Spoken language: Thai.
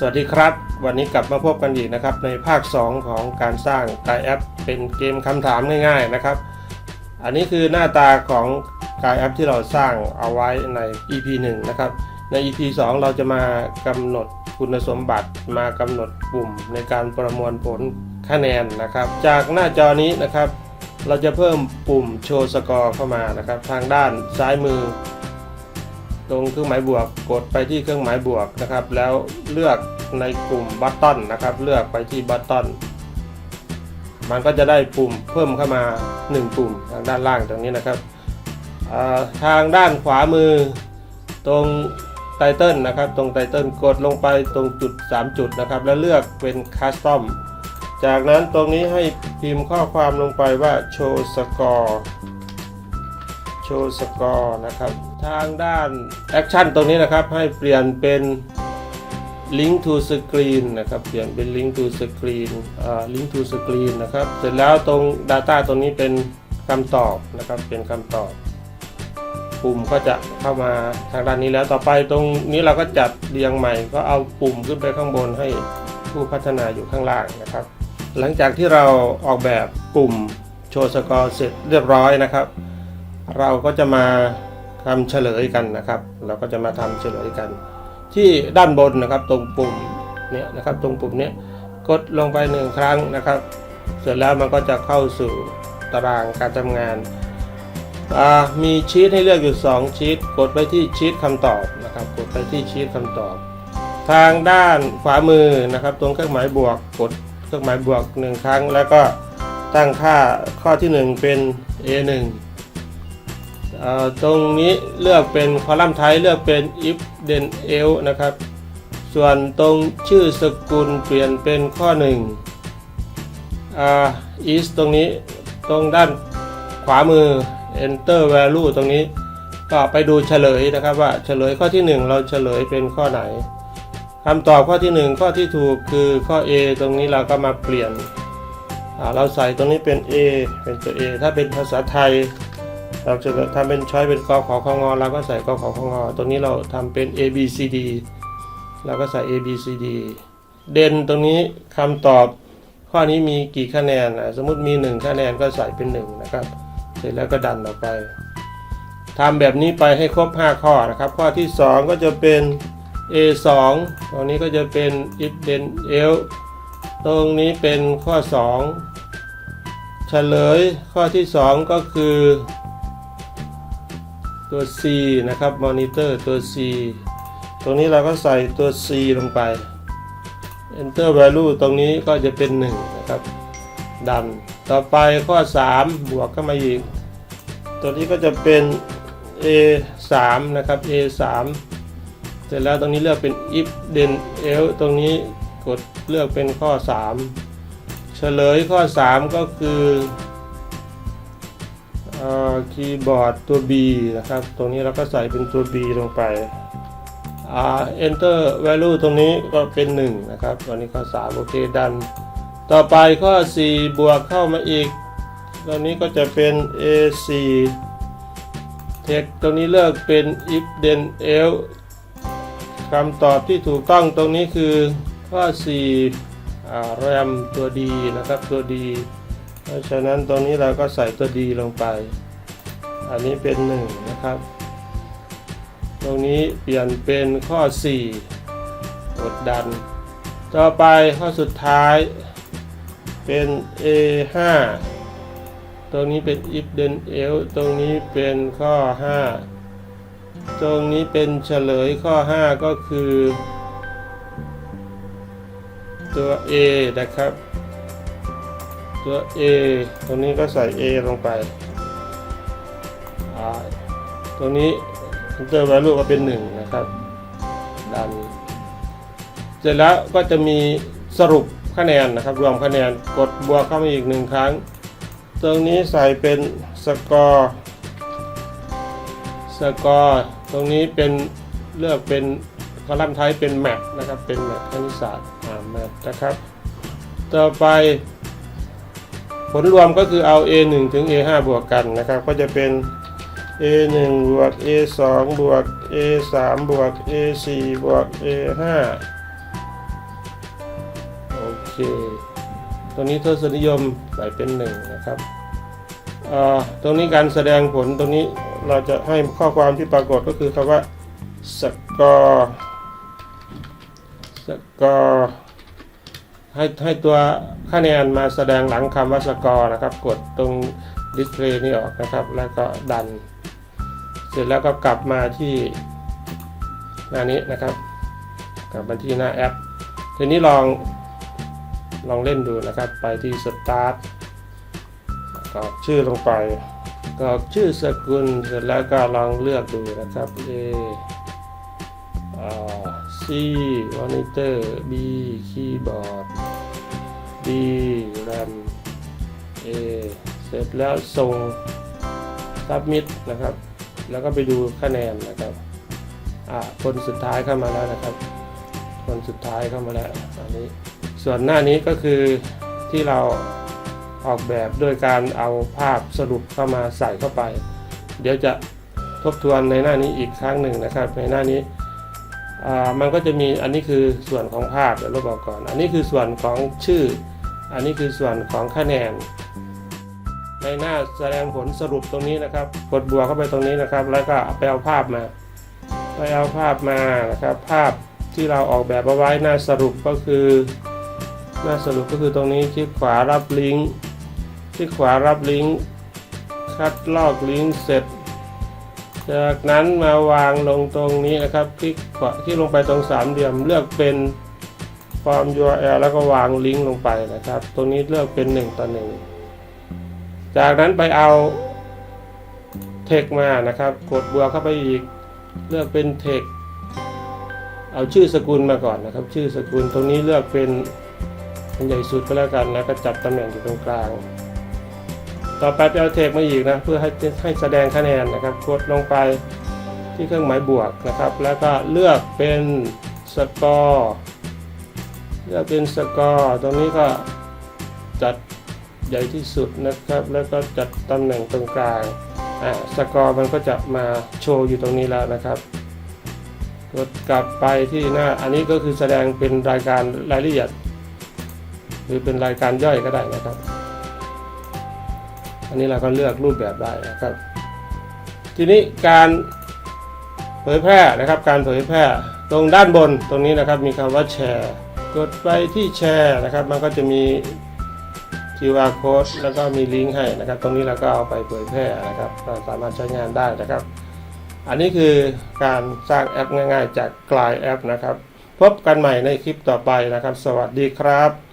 สวัสดีครับ วันนี้กลับมาพบกันอีกนะครับในภาค 2 ของการสร้างกายแอป เป็นเกมคำถามง่ายๆนะครับ อันนี้คือหน้าตาของกายแอปที่เราสร้างเอาไว้ใน EP 1 นะครับ ใน EP 2 เราจะมากำหนดคุณสมบัติมากำหนดปุ่มในการประมวลผลคะแนนนะครับ จากหน้าจอนี้นะครับ เราจะเพิ่มปุ่มโชว์สกอร์เข้ามานะครับ ทางด้านซ้ายมือ ตรงเครื่องหมายบวกกดไปที่เครื่องหมายบวกนะครับ แล้วเลือกในกลุ่มบัตตอนนะครับ เลือกไปที่บัตตอนมันก็จะได้ปุ่มเพิ่มเข้ามา 1 ปุ่มทางด้านล่างตรงนี้นะครับทางด้านขวามือตรงไตเติลนะครับตรงไตเติลกดลงไปตรงจุด 3 จุดนะครับ แล้วเลือกเป็นคัสตอมจากนั้นตรงนี้ให้พิมพ์ข้อความลงไปว่าโชว์สกอร์ โชว์สกอร์นะครับ ทางด้านแอคชั่นตรงนี้นะครับให้เปลี่ยนเป็น Link to Screen นะครับ เปลี่ยนเป็น Link to Screen อ่า Link to Screen นะครับ เสร็จแล้วตรง Data ตรงนี้เป็นคำตอบนะครับ เป็นคำตอบ ปุ่มก็จะเข้ามาทางด้านนี้แล้ว ต่อไปตรงนี้เราก็จัดเรียงใหม่ ก็เอาปุ่มขึ้นไปข้างบนให้ผู้พัฒนาอยู่ข้างล่างนะครับ หลังจากที่เราออกแบบปุ่มโชว์สกอร์เสร็จเรียบร้อยนะครับ เราก็จะมาทำเฉลยกันนะครับ เราก็จะมาทำเฉลยกัน ที่ด้านบนนะครับตรงปุ่มเนี่ยนะครับตรงปุ่มเนี้ยกดลงไปหนึ่งครั้งนะครับ เสร็จแล้วมันก็จะเข้าสู่ตารางการทำงานมีชีตให้เลือกอยู่ 2 ชีตกดไปที่ชีตคำตอบนะครับ กดไปที่ชีตคำตอบ ทางด้านขวามือนะครับ ตรงเครื่องหมายบวกกดเครื่องหมายบวกหนึ่งครั้ง แล้วก็ตั้งค่าข้อที่หนึ่งเป็น A1 เอ่อ ตรงนี้เลือกเป็นคอลัมน์ไทยเลือกเป็น if then else นะครับ ส่วนตรงชื่อสกุลเปลี่ยนเป็นข้อ1อ่า is ตรงนี้ตรงด้านขวามือ enter value ตรงนี้ก็ไปดูเฉลยนะครับว่าเฉลยข้อที่ 1 เราเฉลยเป็นข้อไหนคำตอบข้อที่ 1 ข้อที่ถูกคือข้อ A ตรงนี้เราก็มาเปลี่ยน เราใส่ตรงนี้เป็น A เป็นตัว A ถ้าเป็นภาษาไทย เราจะทำเป็นช้อยเป็นกอขอของอเราก็ใส่กอขอของอตรงนี้เราทำเป็น A B C D เราก็ใส่ A B C D เด่นตรงนี้คำตอบข้อนี้มีกี่คะแนนอะสมมติมี 1 คะแนนก็ใส่เป็น 1 นะครับ เสร็จแล้วก็ดันออกไปทำแบบนี้ไปให้ครบ 5 ข้อนะครับ ข้อที่ 2 ก็จะเป็น A 2 ตรงนี้ก็จะเป็น if then else ตรงนี้เป็นข้อ 2 เฉลยข้อที่ 2 ก็คือ ตัว C นะครับมอนิเตอร์ตัว C ตรงนี้เราก็ใส่ตัว C ลงไป Enter value ตรงนี้ก็จะเป็น 1 นะครับ ดัน ต่อไปข้อ 3 บวกเข้ามาอีก ตัวนี้ก็จะเป็น A 3นะครับ A 3เสร็จแล้วตรงนี้เลือกเป็น if then else ตรงนี้กดเลือกเป็นข้อ 3 เฉลยข้อ 3 ก็คือ คีย์บอร์ดตัว B นะครับ ตรงนี้เราก็ใส่เป็นตัว B ลงไปอ่า enter value ตรงนี้ก็เป็น 1 นะครับตอนนี้ข้อ 3 โอเค ดัน ต่อไปข้อ 4 บวกเข้ามาอีกตรงนี้ก็จะเป็น A4 text ตรงนี้เลือกเป็น if then else คำตอบที่ถูกต้องตรงนี้คือข้อ4อ่า RAM ตัวดีนะครับ ตัวดี เพราะฉะนั้นตรงนี้เราก็ใส่ตัวดีลงไป อันนี้เป็น 1 นะครับ ตรงนี้เปลี่ยนเป็นข้อ 4 กดดัน ต่อไปข้อสุดท้ายเป็น A5 ตรงนี้เป็น if then else ตรงนี้เป็นข้อ 5 ตรงนี้เป็นเฉลยข้อ 5 ก็คือ ตัว A นะครับ ตัว A ตรงนี้ก็ใส่ A ลงไป ตรงนี้ enter value ก็เป็น 1 นะครับ ดัน เสร็จแล้วก็จะมีสรุปคะแนนนะครับ รวมคะแนน กดบวกเข้ามาอีกหนึ่งครั้ง ตรงนี้ใส่เป็นสกอร์ สกอร์ ตรงนี้เป็นเลือกเป็นคอลัมน์ไทยเป็นแมทนะครับ เป็นแมทคณิตศาสตร์แมทนะครับ ต่อไป ลรวมก็คือเอา A1 ถึง A5 บวกกันนะครับ ก็จะเป็น A1 บวก A2 บวก A3 บวก A4 บวก A5 เคตัวนี้ทศนิยมใส่เป็นหนึ่งนะครับอ่อตรงนี้การแสดงผลตรงนี้เราจะให้ข้อความที่ปรากฏก็คือคำว่าสกอร์สกอร์ ให้ให้ตัวคะแนนมาแสดงหลังคำว่าสกอร์นะครับ กดตรงดิสเพลย์นี่ออกนะครับ แล้วก็ดัน เสร็จแล้วก็กลับมาที่หน้านี้นะครับ กลับมาที่หน้าแอป ทีนี้ลองลองเล่นดูนะครับ ไปที่ Start กรอกชื่อลงไปกรอกชื่อสกุลเสร็จแล้วก็ลองเลือกดูนะครับ A อ่า C Monitor B Keyboard D RAM A เสร็จแล้วส่ง Submit นะครับ แล้วก็ไปดูคะแนนนะครับ อ่าคนสุดท้ายเข้ามาแล้วนะครับ คนสุดท้ายเข้ามาแล้วอันนี้ ส่วนหน้านี้ก็คือที่เราออกแบบโดยการเอาภาพสรุปเข้ามาใส่เข้าไป เดี๋ยวจะทบทวนในหน้านี้อีกครั้งหนึ่งนะครับ ในหน้านี้ มันก็จะมีอันนี้คือส่วนของภาพเดี๋ยวเราบอกก่อน อันนี้คือส่วนของชื่อ อันนี้คือส่วนของคะแนน ในหน้าแสดงผลสรุปตรงนี้นะครับ กดบวกเข้าไปตรงนี้นะครับ แล้วก็ไปเอาภาพมา ไปเอาภาพมานะครับ ภาพที่เราออกแบบเอาไว้หน้าสรุปก็คือ หน้าสรุปก็คือตรงนี้คลิกขวารับลิงก์คลิกขวารับลิงก์คัดลอกลิงก์เสร็จ จากนั้นมาวางลงตรงนี้นะครับคลิกขวาที่ลงไปตรงสามเหลี่ยมเลือกเป็นฟอร์ม URL แล้วก็วางลิงก์ลงไปนะครับ ตรงนี้เลือกเป็น 1 ต่อ 1 จากนั้นไปเอาเทคมานะครับ กดบวกเข้าไปอีกเลือกเป็นเทคเอาชื่อสกุลมาก่อนนะครับ ชื่อสกุลตรงนี้เลือกเป็นอันใหญ่สุดก็แล้วกันแล้วก็จับตำแหน่งอยู่ตรงกลาง ต่อไปไปเอาเทคมาอีกนะเพื่อให้ให้แสดงคะแนนนะครับกดลงไปที่เครื่องหมายบวกนะครับ แล้วก็เลือกเป็นสกอร์เลือกเป็นสกอร์ตรงนี้ก็จัดใหญ่ที่สุดนะครับ แล้วก็จัดตำแหน่งตรงกลางอ่าสกอร์มันก็จะมาโชว์อยู่ตรงนี้แล้วนะครับกดกลับไปที่หน้าอันนี้ก็คือแสดงเป็นรายการรายละเอียด หรือเป็นรายการย่อยก็ได้นะครับ อันนี้เราก็เลือกรูปแบบได้นะครับ ทีนี้การเผยแพร่นะครับ การเผยแพร่ตรงด้านบนตรงนี้นะครับมีคำว่าแชร์ กดไปที่แชร์นะครับ มันก็จะมี QR code แล้วก็มีลิงก์ให้นะครับ ตรงนี้เราก็เอาไปเผยแพร่นะครับสามารถใช้งานได้นะครับ อันนี้คือการสร้างแอปง่าย ๆ จากกลายแอปนะครับ พบกันใหม่ในคลิปต่อไปนะครับ สวัสดีครับ